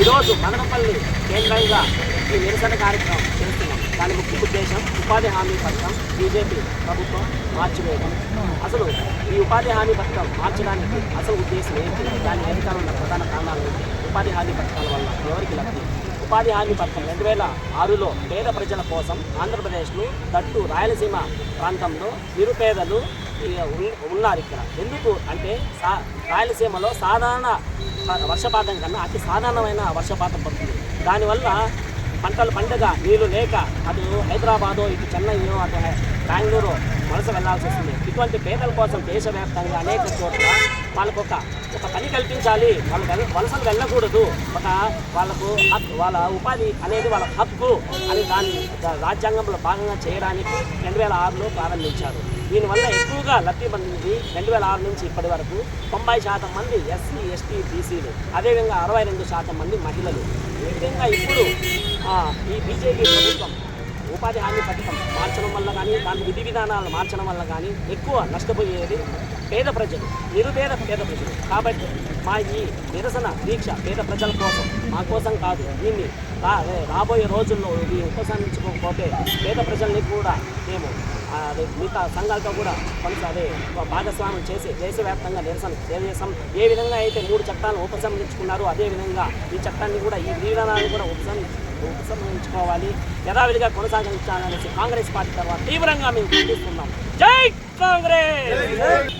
ఈరోజు మదనపల్లి కేంద్రంగా ఈ నిరసన కార్యక్రమం చేస్తున్నాం. దాని ముఖ్య ఉద్దేశం ఉపాధి హామీ పథకం బీజేపీ ప్రభుత్వం మార్చివేయడం. అసలు ఈ ఉపాధి హామీ పథకం మార్చడానికి అసలు ఉద్దేశం ఏంటి? దాని వెనుక ఉన్న ప్రధాన కారణాలు ఉపాధి హామీ పథకాల వల్ల ఎవరికి లబ్ధి? ఉపాధి హామీ పథకం రెండు వేల ఆరులో పేద ప్రజల కోసం ఆంధ్రప్రదేశ్ను తట్టు రాయలసీమ ప్రాంతంలో నిరుపేదలు ఉన్నారు ఇక్కడ. ఎందుకు అంటే సా రాయలసీమలో సాధారణ వర్షపాతం కన్నా అతి సాధారణమైన వర్షపాతం పడుతుంది. దానివల్ల పంటలు పండగ నీళ్ళు లేక అటు హైదరాబాదు ఇటు చెన్నైయో అటు బెంగళూరు వలస వెళ్ళాల్సి వస్తుంది. ఇటువంటి పేదల కోసం దేశవ్యాప్తంగా అనేక చోట్ల వాళ్ళకు ఒక ఒక పని కల్పించాలి. వాళ్ళు వలసలు వెళ్ళకూడదు. ఒక వాళ్ళకు హక్కు వాళ్ళ ఉపాధి అనేది వాళ్ళ హక్కు అని దాన్ని రాజ్యాంగంలో భాగంగా చేయడానికి రెండు వేల ఆరులో ప్రారంభించారు. దీనివల్ల ఎక్కువగా లబ్ధి పొందింది రెండు వేల ఆరు నుంచి ఇప్పటి వరకు తొంభై శాతం మంది ఎస్సీ ఎస్టీ బీసీలు. అదేవిధంగా అరవై రెండు శాతం మంది మహిళలు. ఈ విధంగా ఇప్పుడు ఈ బీజేపీ ప్రభుత్వం ఉపాధి హామీ పథకం మార్చడం కానీ దాని విధి విధానాలు మార్చడం వల్ల కానీ ఎక్కువ నష్టపోయేది పేద ప్రజలు నిరుపేద పేద ప్రజలు. కాబట్టి మా ఈ నిరసన దీక్ష పేద ప్రజల కోసం మా కోసం కాదు దీన్ని రా- రాబోయే రోజుల్లో ఇది ఉపసంహరించుకోకపోతే పేద ప్రజల్ని కూడా మేము అదే మిగతా సంఘాలతో కూడా కొంత అదే భాగస్వామ్యం చేసి దేశవ్యాప్తంగా నిరసన చేసాం ఏ విధంగా అయితే మూడు చట్టాలను ఉపసంహరించుకున్నారో అదే విధంగా ఈ చట్టాన్ని కూడా ఈ విధానాన్ని కూడా ఉపసంహరించుకున్నారు ఉపసంహరించుకోవాలి. యథావిధిగా కొనసాగించాలనేసి కాంగ్రెస్ పార్టీ తర్వాత తీవ్రంగా మేము ఖండిస్తున్నాం. జై కాంగ్రెస్!